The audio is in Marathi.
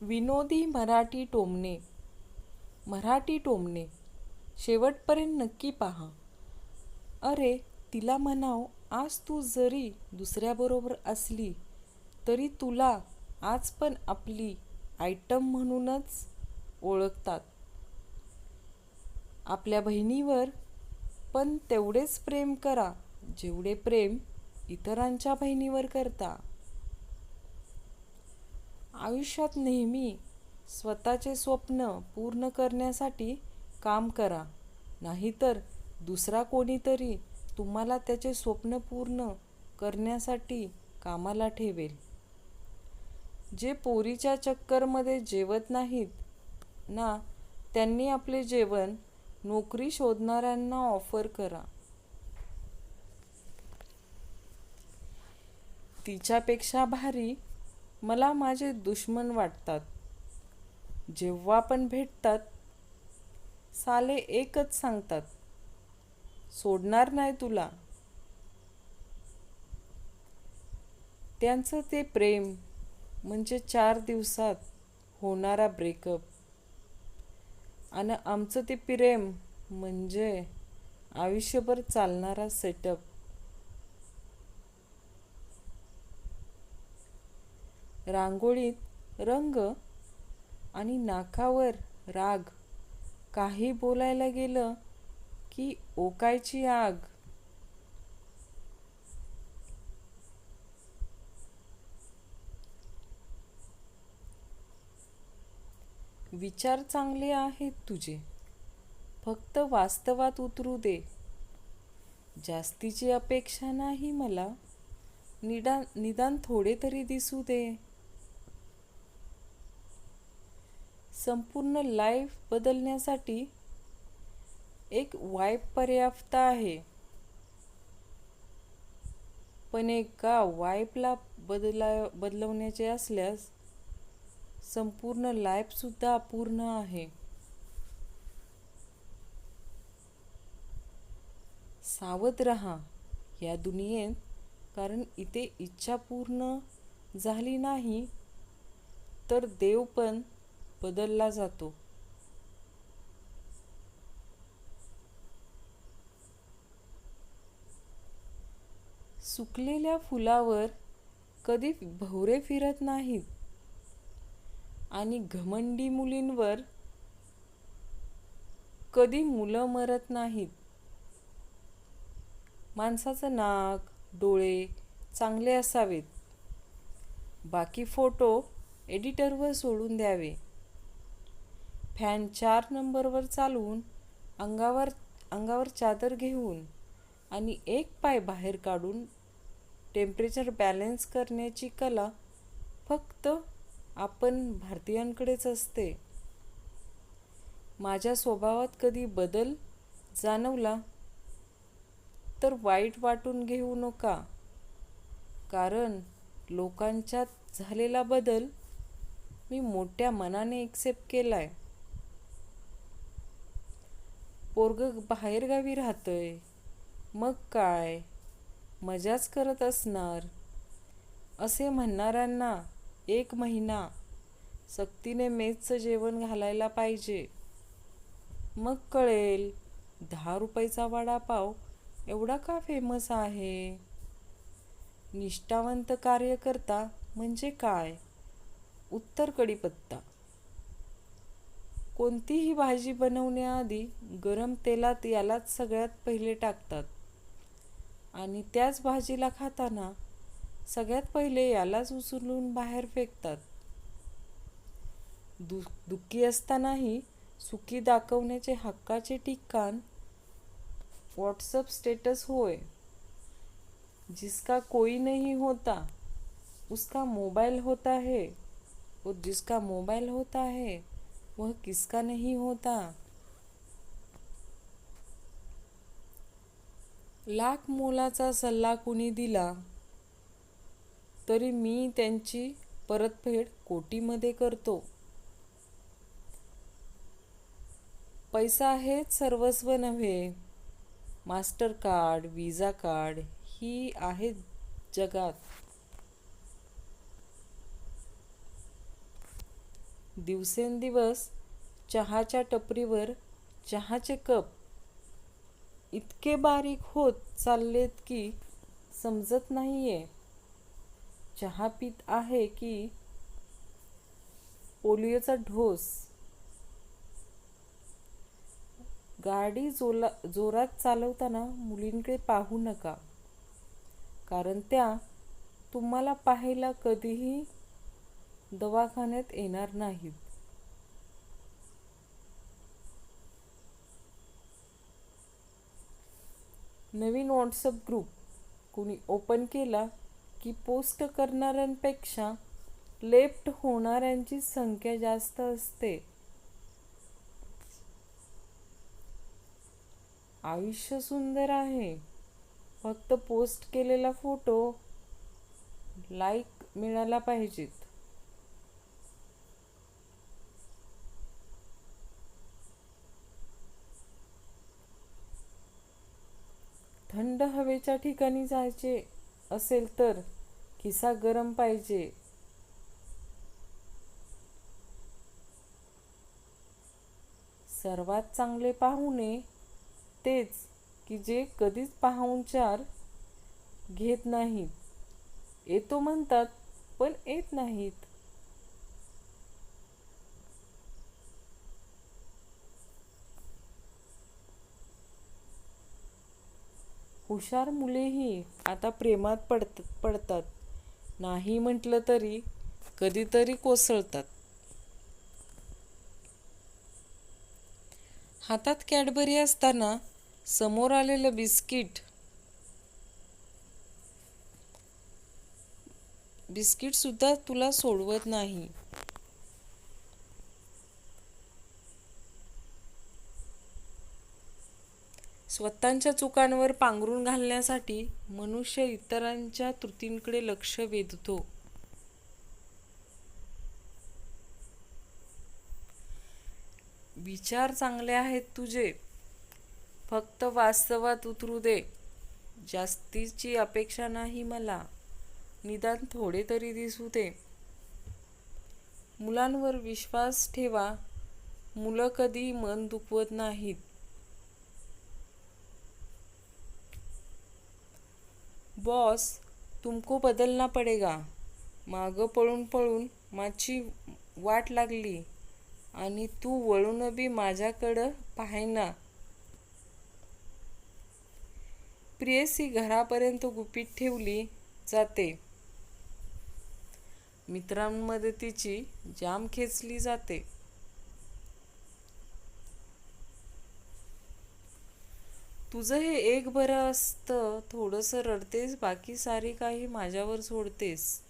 विनोदी मराठी टोमणे. मराठी टोमणे. शेवटपर्यंत नक्की पहा. अरे तिला म्हणाव आज तू जरी दुसऱ्याबरोबर असली तरी तुला आज पण आपली आयटम म्हणूनच ओळखतात. आपल्या बहिणीवर पण तेवढेच प्रेम करा जेवढे प्रेम इतरांच्या बहिणीवर करता. आयुष्यात नेहमी स्वतःचे स्वप्न पूर्ण करण्यासाठी काम करा. नाहीतर दुसरा कोणीतरी तुम्हाला त्याचे स्वप्न पूर्ण करण्यासाठी कामाला ठेवेल. जे पोरीच्या चक्करमध्ये जेवत नाहीत ना त्यांनी आपले जेवण नोकरी शोधणाऱ्यांना ऑफर करा. तिच्यापेक्षा भारी मला माझे दुश्मन वाटतात. जेव्हा पण भेटतात साले एकच सांगतात सोडणार नाही तुला. त्यांचं ते प्रेम म्हणजे चार दिवसात होणारा ब्रेकअप आणि आमचं ते प्रेम म्हणजे आयुष्यभर चालणारा सेटअप रांगोळीत रंग आणि नाकावर राग. काही बोलायला गेलं की ओकायची आग. विचार चांगले आहेत तुझे. फक्त वास्तवात उतरू दे. जास्तीची अपेक्षा नाही मला. निदान निदान थोडे तरी दिसू दे. संपूर्ण लाईफ बदलण्यासाठी एक वाईप पर्याप्त आहे. पण एका वाईपला बदला बदलवण्याचे असल्यास संपूर्ण लाईफसुद्धा अपूर्ण आहे. सावध रहा या दुनियेत कारण इथे इच्छा पूर्ण झाली नाही तर देव पण बदलला जातो. सुकलेल्या फुलावर कधी भवरे फिरत नाहीत. आणि घमंडी मुलींवर कधी मुलं मरत नाहीत. माणसाचं नाक डोळे चांगले असावेत. बाकी फोटो एडिटरवर सोडून द्यावे. फॅन चार नंबरवर चालवून अंगावर अंगावर चादर घेऊन आणि एक पाय बाहेर काढून टेम्परेचर बॅलन्स करण्याची कला फक्त आपण भारतीयांकडेच असते. माझ्या स्वभावात कधी बदल जाणवला तर वाईट वाटून घेऊ नका. कारण लोकांच्यात झालेला बदल मी मोठ्या मनाने एक्सेप्ट केला आहे पोरग बाहेरगावी राहतंय. मग काय? मजाच करत असणार. असे म्हणणाऱ्यांना एक महिना सक्तीने मेजचं जेवण घालायला पाहिजे. मग कळेल दहा रुपयाचा वडापाव एवढा का फेमस आहे? निष्ठावंत कार्यकर्ता म्हणजे काय? उत्तर कडीपत्ता कोणतीही भाजी बनवण्याआधी गरम तेलात यालाच सगळ्यात पहिले टाकतात. आणि त्याच भाजीला खाताना सगळ्यात पहिले यालाच उचलून बाहेर फेकतात. दु दुःखी असतानाही सुखी दाखवण्याचे हक्काचे ठिकाण व्हॉट्सअप स्टेटस होय. जिसका कोई नहीं होता उसका मोबाइल होता है. और जिसका मोबाइल होता है वह किसका नहीं होता? लाख मोलाचा सल्ला कुणी दिला? तरी मी त्यांची परतफेड कोटीमध्ये करतो. पैसा हेच सर्वस्व नव्हे. मास्टर कार्ड विजा कार्ड ही आहेत जगात. दिवसेंदिवस चहाच्या टपरीवर चहाचे कप इतके बारीक होत चाललेत की समजत नाहीये. चहा पित आहे की पोलिओचा ढोस. गाडी जोला जोरात चालवताना मुलींकडे पाहू नका. कारण त्या तुम्हाला पाहायला कधीही दवाखान्यात येणार नाहीत. नवीन व्हॉट्सअप ग्रुप कुणी ओपन केला की पोस्ट करणाऱ्यांपेक्षा लेफ्ट होणाऱ्यांची संख्या जास्त असते. आयुष्य सुंदर आहे. फक्त पोस्ट केलेला फोटो लाईक मिळाला पाहिजेत थंड हवेच्या ठिकाणी जायचे असेल तर खिसा गरम पाहिजे. सर्वात चांगले पाहुणे तेच की जे कधीच पाहुणचार घेत नाहीत. येतो म्हणतात पण येत नाहीत. हुशार मुलेही आता प्रेमात पडत पडतात. नाही म्हटलं तरी कधीतरी कोसळतात. हातात कॅडबरी असताना समोर आलेलं बिस्किट बिस्किट सुद्धा तुला सोडवत नाही. स्वतःच्या चुकांवर पांघरून घालण्यासाठी मनुष्य इतरांच्या त्रुटींकडे लक्ष वेधतो. विचार चांगले आहेत तुझे. फक्त वास्तवात उतरू दे. जास्तीची अपेक्षा नाही मला. निदान थोडे तरी दिसू दे. मुलांवर विश्वास ठेवा. मुलं कधी मन दुखवत नाहीत. बॉस तुमको बदलना पडेगा. मागं पळून पळून माझी वाट लागली आणि तू वळून बी माझ्याकडं पाहायना. प्रियसी घरापर्यंत गुपित ठेवली जाते. मित्रांमध्ये तिची जाम खेचली जाते. तुझं हे एक बरं असतं थोडंसं रडतेस बाकी सारी काही माझ्यावर सोडतेस.